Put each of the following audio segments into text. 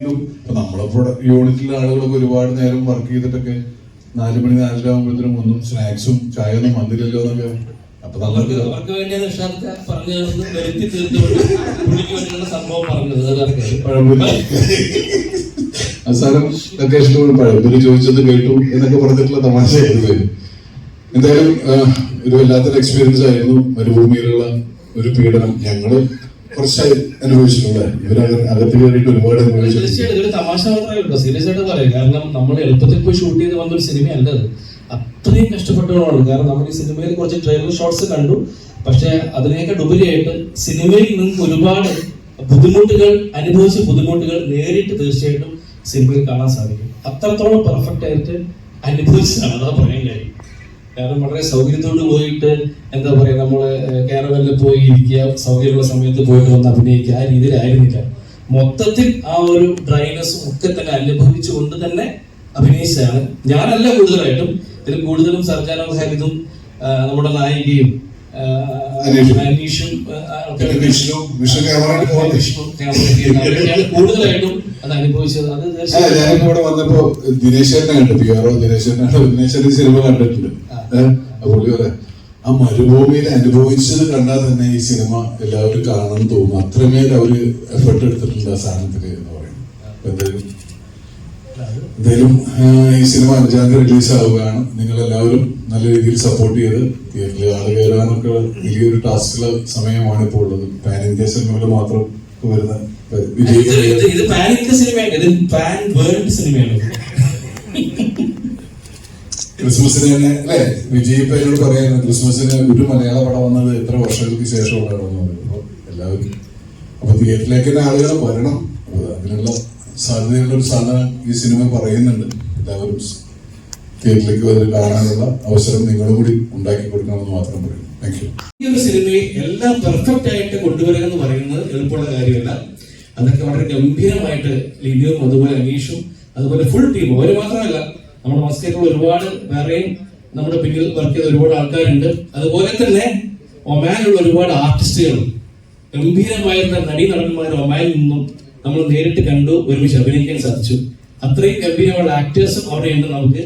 ഇപ്പൊ നമ്മളെ പ്രൊഡക്ട് യൂണിറ്റിലെ ആളുകളൊക്കെ ഒരുപാട് നേരം വർക്ക് ചെയ്തിട്ടൊക്കെ നാല് മണി നാലര ആകുമ്പോഴത്തേനും ഒന്നും സ്നാക്സും ചായ ഒന്നും വന്നില്ലല്ലോ എന്നൊക്കെ അപ്പൊ നല്ലത് നമുക്ക് അവർക്ക് പറഞ്ഞു തന്നു വരുത്തി തീർത്തുകൊണ്ട് പുള്ളിക്ക് വേണ്ടിയുള്ള സംഭവം പറഞ്ഞത്. അവസാനം ലൊക്കേഷനിൽ പഴംപൊരി. ചോദിച്ചത് കേട്ടു എന്നൊക്കെ പറഞ്ഞിട്ടുള്ള തമാശയായിരുന്നു പേര് എന്തായാലും ഒരു വല്ലാത്തൊരു എക്സ്പീരിയൻസ് ആയിരുന്നു. മരുഭൂമിയിലുള്ള ഒരു പീഡനം. ഞങ്ങൾ കുറച്ചായി അനുഭവിച്ചിട്ടുണ്ട് ഇവർ അകത്ത് കയറിയിട്ട് ഒരുപാട് അനുഭവിച്ചിട്ടുണ്ട്. തീർച്ചയായിട്ടും ഇതൊരു തമാശ മാത്രമേ ഉള്ളൂ. സീരിയസ് ആയിട്ട് പറയാം. കാരണം നമ്മൾ എളുപ്പത്തിൽ പോയി ഷൂട്ട് ചെയ്ത് വന്ന ഒരു സിനിമയല്ല അത്. അത്രയും കഷ്ടപ്പെട്ടുകൊണ്ടാണ് കാരണം നമ്മൾ ഈ സിനിമയിൽ കുറച്ച് ട്രെയിലർ ഷോട്ട്സ് കണ്ടു. പക്ഷെ അതിനേക്കാൾ ഉപരിയായിട്ട് സിനിമയിൽ നിന്നും ഒരുപാട് ബുദ്ധിമുട്ടുകൾ അനുഭവിച്ച ബുദ്ധിമുട്ടുകൾ നേരിട്ട് തീർച്ചയായിട്ടും സിനിമയിൽ കാണാൻ സാധിക്കും. അത്രത്തോളം പെർഫെക്റ്റ് ആയിട്ട് അനുഭവിച്ചതാണ്. അതാ പറയാൻ കാര്യം കാരണം വളരെ സൗകര്യത്തോട് പോയിട്ട് എന്താ പറയാ നമ്മൾ കേരളത്തിൽ പോയി ഇരിക്കുക സൗകര്യമുള്ള സമയത്ത് പോയിട്ട് വന്ന് അഭിനയിക്കുക ആ രീതിയിലായിരുന്നില്ല. മൊത്തത്തിൽ ആ ഒരു ഡ്രൈനസും ഒക്കെ തന്നെ അനുഭവിച്ചുകൊണ്ട് തന്നെ അഭിനയിച്ചതാണ്. ഞാനല്ല കൂടുതലായിട്ടും ഇതിൽ കൂടുതലും സർജാനോ ഹരിതും നമ്മുടെ നായികയും അനീഷും. കൂടുതലായിട്ടും അത് അനുഭവിച്ചത്. അത് ഇവിടെ വന്നപ്പോ ദിനേശേട്ടനെ കണ്ടു. പി ആർ ഒ ദിനേശേട്ടനാണ് ദിനേശന്റെ സിനിമ കണ്ടിട്ടുണ്ട്. പുള്ളി ആ മരുഭൂമിയിൽ അനുഭവിച്ചത് കണ്ടാൽ തന്നെ ഈ സിനിമ എല്ലാവരും കാണണം തോന്നും. അത്രമേൽ അവർ എഫർട്ട് എടുത്തിട്ടുണ്ട് ആ സാധനത്തിന് എന്ന് പറയുന്നു അപ്പൊ എന്തായാലും ഈ സിനിമ അഞ്ചാം തീയതി റിലീസ് ആവുകയാണ്. നിങ്ങൾ എല്ലാവരും നല്ല രീതിയിൽ സപ്പോർട്ട് ചെയ്ത് തിയേറ്ററിൽ ആൾ കയറാനൊക്കെ വലിയൊരു ടാസ്കുള്ള സമയമാണ് ഇപ്പോൾ ഉള്ളത്. പാൻ ഇന്ത്യ സിനിമകൾ മാത്രം വരുന്ന ഇത് ക്രിസ്മസിന് തന്നെ അല്ലെ? വിജയ് ഇപ്പൊ ക്രിസ്മസിന് ഒരു മലയാള പടം വന്നത് എത്ര വർഷങ്ങൾക്ക് ശേഷമുള്ള ഇടം എന്ന് പറയുന്നത് എല്ലാവരും അപ്പൊ തിയേറ്ററിലേക്ക് തന്നെ ആളുകൾ വരണം. അതിനുള്ള സാധ്യതയുള്ള ഒരു സാധനം ഈ സിനിമ പറയുന്നുണ്ട്. എല്ലാവരും തിയേറ്ററിലേക്ക് വന്ന് കാണാനുള്ള അവസരം നിങ്ങളും കൂടി ഉണ്ടാക്കി കൊടുക്കണമെന്ന് മാത്രം പറയും താങ്ക് യു ഈ ഒരു സിനിമയെ എല്ലാം പെർഫെക്റ്റ് ആയിട്ട് കൊണ്ടുവരിക എന്ന് പറയുന്നത് എളുപ്പമുള്ള കാര്യമല്ല. അതൊക്കെ വളരെ ഗംഭീരമായിട്ട് ലിനിയും അതുപോലെ അനീഷും അതുപോലെ ഫുൾ ടീം അവർ മാത്രമല്ല നമ്മുടെ മസ്കറ്റിൽ ഒരുപാട് വേറെയും നമ്മുടെ പിന്നിൽ വർക്ക് ചെയ്ത ഒരുപാട് ആൾക്കാരുണ്ട്. അതുപോലെ തന്നെ ഒമാനിലുള്ള ഒരുപാട് ആർട്ടിസ്റ്റുകളും ഗംഭീരമായിരുന്ന നടീ നടന്മാർ ഒമാനിൽ നിന്നും നമ്മൾ നേരിട്ട് കണ്ടു ഒരുമിച്ച് അഭിനയിക്കാൻ സാധിച്ചു. അത്രയും ഗംഭീരമുള്ള ആക്ടേഴ്സും അവിടെയുണ്ട് നമുക്ക്.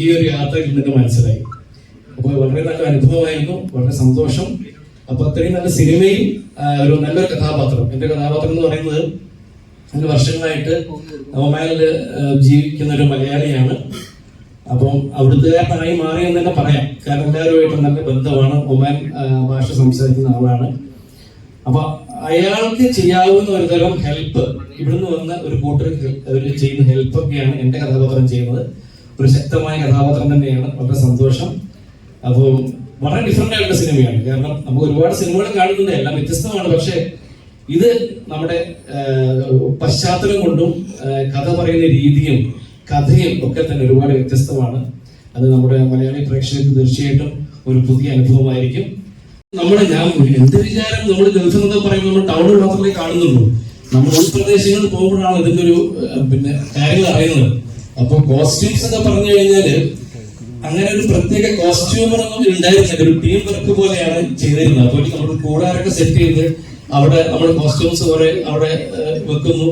ഈ ഒരു യാത്രയിൽ നിന്ന് മനസ്സിലായി. അപ്പോൾ വളരെ നല്ല അനുഭവമായിരുന്നു വളരെ സന്തോഷം. അപ്പൊ അത്രയും നല്ല സിനിമയിൽ ഒരു നല്ലൊരു കഥാപാത്രം. എന്റെ കഥാപാത്രം എന്ന് പറയുന്നത് രണ്ട് വർഷങ്ങളായിട്ട് ഒമാനിൽ ജീവിക്കുന്ന ഒരു മലയാളിയാണ്. അപ്പം അവിടുത്തുകാരനായി മാറി എന്ന് തന്നെ പറയാം. കാരണം എല്ലാവരുമായിട്ട് നല്ല ബന്ധമാണ്. ഒമാൻ ഭാഷ സംസാരിക്കുന്ന ആളാണ്. അപ്പൊ അയാൾക്ക് ചെയ്യാവുന്ന ഒരു തരം ഹെൽപ്പ് ഇവിടുന്ന് വന്ന ഒരു കൂട്ടർ അവർ ചെയ്യുന്ന ഹെൽപ്പൊക്കെയാണ് എന്റെ കഥാപാത്രം ചെയ്യുന്നത്. ഒരു ശക്തമായ കഥാപാത്രം തന്നെയാണ്. വളരെ സന്തോഷം. അപ്പോൾ വളരെ ഡിഫറെന്റ് ആയിട്ടുള്ള സിനിമയാണ്. കാരണം നമുക്ക് ഒരുപാട് സിനിമകൾ കാണുന്നുണ്ട്. എല്ലാം വ്യത്യസ്തമാണ്. പക്ഷേ ഇത് നമ്മുടെ പശ്ചാത്തലം കൊണ്ടും കഥ പറയുന്ന രീതിയും കഥയും ഒക്കെ തന്നെ ഒരുപാട് വ്യത്യസ്തമാണ്. അത് നമ്മുടെ മലയാളി പ്രേക്ഷകർക്ക് തീർച്ചയായിട്ടും ഒരു പുതിയ അനുഭവമായിരിക്കും. നമ്മുടെ ഞാൻ എന്ത് വിചാരം നമ്മൾ ഗൾഫിൽ എന്താ പറയുമ്പോൾ നമ്മൾ ടൗണിൽ മാത്രമേ കാണുന്നുള്ളൂ. നമ്മൾ ഉൾപ്രദേശങ്ങളിൽ പോകുമ്പോഴാണ് ഇതിന്റെ ഒരു പിന്നെ കാര്യങ്ങൾ അറിയുന്നത്. അപ്പോൾ കോസ്റ്റ്യൂംസ് ഒക്കെ പറഞ്ഞു കഴിഞ്ഞാൽ അങ്ങനെ ഒരു പ്രത്യേക കോസ്റ്റ്യൂമർ ഒന്നും ഉണ്ടായിരുന്നില്ല. ഒരു ടീം വർക്ക് പോലെയാണ് ചെയ്തിരുന്നത്. അപ്പോൾ നമ്മൾ കൂടാരൊക്കെ സെറ്റ് ചെയ്ത് അവിടെ നമ്മൾ കോസ്റ്റ്യൂംസ് കുറെ അവിടെ വെക്കുന്നു.